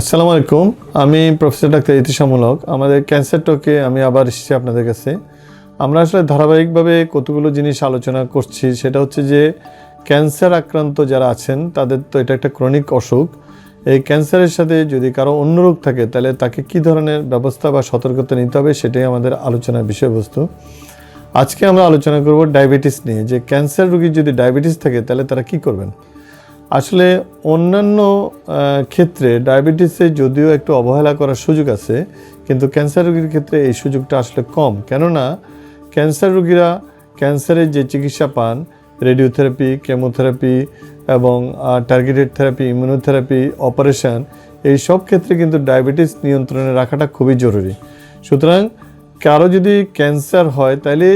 আসসালামু আলাইকুম। আমি প্রফেসর ডাক্তার ইতিশামূলক আমাদের ক্যান্সার টকে আমি আবার এসেছি আপনাদের কাছে। আমরা আসলে ধারাবাহিকভাবে কতগুলো জিনিস আলোচনা করছি, সেটা হচ্ছে যে ক্যান্সার আক্রান্ত যারা আছেন, তাদের তো এটা একটা ক্রনিক অসুখ। এই ক্যান্সারের সাথে যদি কারও অন্য রোগ থাকে, তাহলে তাকে কী ধরনের ব্যবস্থা বা সতর্কতা নিতে হবে, সেটাই আমাদের আলোচনার বিষয়বস্তু। আজকে আমরা আলোচনা করব ডায়াবেটিস নিয়ে। যে ক্যান্সার রোগীর যদি ডায়াবেটিস থাকে, তাহলে তারা কি করবেন? আসলে অন্যান্য ক্ষেত্রে ডায়াবেটিসে যদিও একটু অবহেলা করার সুযোগ আছে, কিন্তু ক্যান্সার রোগীর ক্ষেত্রে এই সুযোগটা আসলে কম। কেননা ক্যান্সার রোগীরা ক্যান্সারের যে চিকিৎসা পান, রেডিওথেরাপি, কেমোথেরাপি এবং টার্গেটেড থেরাপি ইমিউনোথেরাপি অপারেশন এই সব ক্ষেত্রে কিন্তু ডায়াবেটিস নিয়ন্ত্রণে রাখাটা খুবই জরুরি। সুতরাং কারও যদি ক্যান্সার হয় তাহলে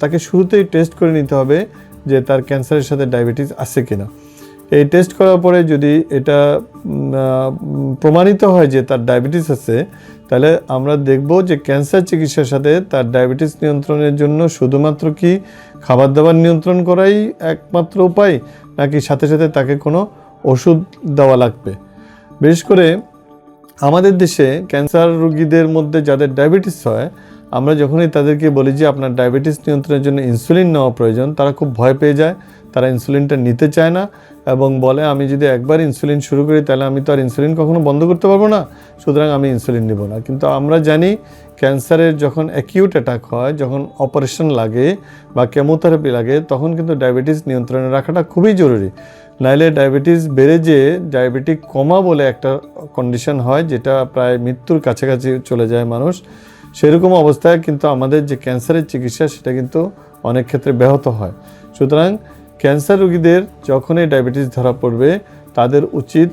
তাকে শুরুতেই টেস্ট করে নিতে হবে যে তার ক্যান্সারের সাথে ডায়াবেটিস আছে কিনা। এই টেস্ট করার পরে যদি এটা প্রমাণিত হয় যে তার ডায়াবেটিস আছে, তাহলে আমরা দেখব যে ক্যান্সার চিকিৎসার সাথে তার ডায়াবেটিস নিয়ন্ত্রণের জন্য শুধুমাত্র কি খাবার দাবার নিয়ন্ত্রণ করাই একমাত্র উপায়, নাকি সাথে সাথে তাকে কোনো ওষুধ দেওয়া লাগবে? বিশেষ করে আমাদের দেশে ক্যান্সার রোগীদের মধ্যে যাদের ডায়াবেটিস হয়, আমরা যখনই তাদেরকে বলি যে আপনার ডায়াবেটিস নিয়ন্ত্রণের জন্য ইনসুলিন নেওয়া প্রয়োজন, তারা খুব ভয় পেয়ে যায়। তারা ইনসুলিনটা নিতে চায় না এবং বলে, আমি যদি একবার ইনসুলিন শুরু করি, তাহলে আমি তো আর ইনসুলিন কখনো বন্ধ করতে পারব না। সুতরাং আমি ইনসুলিন নেব না। কিন্তু আমরা জানি ক্যান্সারের যখন অ্যাকিউট অ্যাটাক হয়, যখন অপারেশন লাগে বা কেমোথেরাপি লাগে, তখন কিন্তু ডায়াবেটিস নিয়ন্ত্রণে রাখাটা খুবই জরুরি। নাইলে ডায়াবেটিস বেড়ে যেয়ে ডায়াবেটিক কমা বলে একটা কন্ডিশন হয়, যেটা প্রায় মৃত্যুর কাছাকাছি চলে যায় মানুষ। সেরকম অবস্থায় কিন্তু আমাদের যে ক্যান্সারের চিকিৎসা, সেটা কিন্তু অনেক ক্ষেত্রে ব্যাহত হয়। সুতরাং ক্যান্সার রোগীদের যখনই ডায়াবেটিস ধরা পড়বে, তাদের উচিত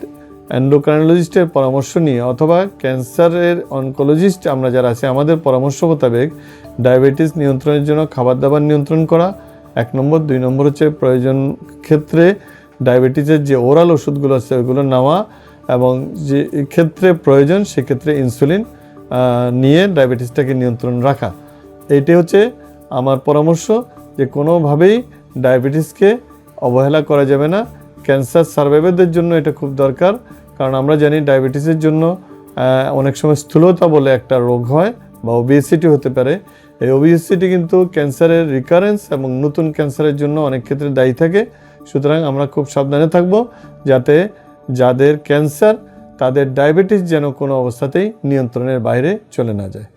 অ্যান্ডোক্রাইনোলজিস্টের পরামর্শ নিয়ে অথবা ক্যান্সারের অনকোলজিস্ট আমরা যারা আছি, আমাদের পরামর্শ মোতাবেক ডায়াবেটিস নিয়ন্ত্রণের জন্য খাবার দাবার নিয়ন্ত্রণ করা। এক নম্বর। দুই নম্বর হচ্ছে প্রয়োজন ক্ষেত্রে ডায়াবেটিসের যে ওরাল ওষুধগুলো আছে, ওইগুলো নেওয়া এবং যে ক্ষেত্রে প্রয়োজন সেক্ষেত্রে ইনসুলিন নিয়ে ডায়াবেটিসটাকে নিয়ন্ত্রণ রাখা। এইটাই হচ্ছে আমার পরামর্শ। যে কোনোভাবেই ডায়াবেটিসকে অবহেলা করা যাবে না। ক্যান্সার সার্ভাইভারদের জন্য এটা খুব দরকার, কারণ আমরা জানি ডায়াবেটিসের জন্য অনেক সময় স্থূলতা বলে একটা রোগ হয় বা ওবিএসিটি হতে পারে। এই ওবিএসিটি কিন্তু ক্যান্সারের রিকারেন্স এবং নতুন ক্যান্সারের জন্য অনেক ক্ষেত্রে দায়ী থাকে। সুতরাং আমরা খুব সাবধানে থাকব যাতে যাদের ক্যান্সার, তাদের ডায়াবেটিস যেন কোনো অবস্থাতেই নিয়ন্ত্রণের বাইরে চলে না যায়।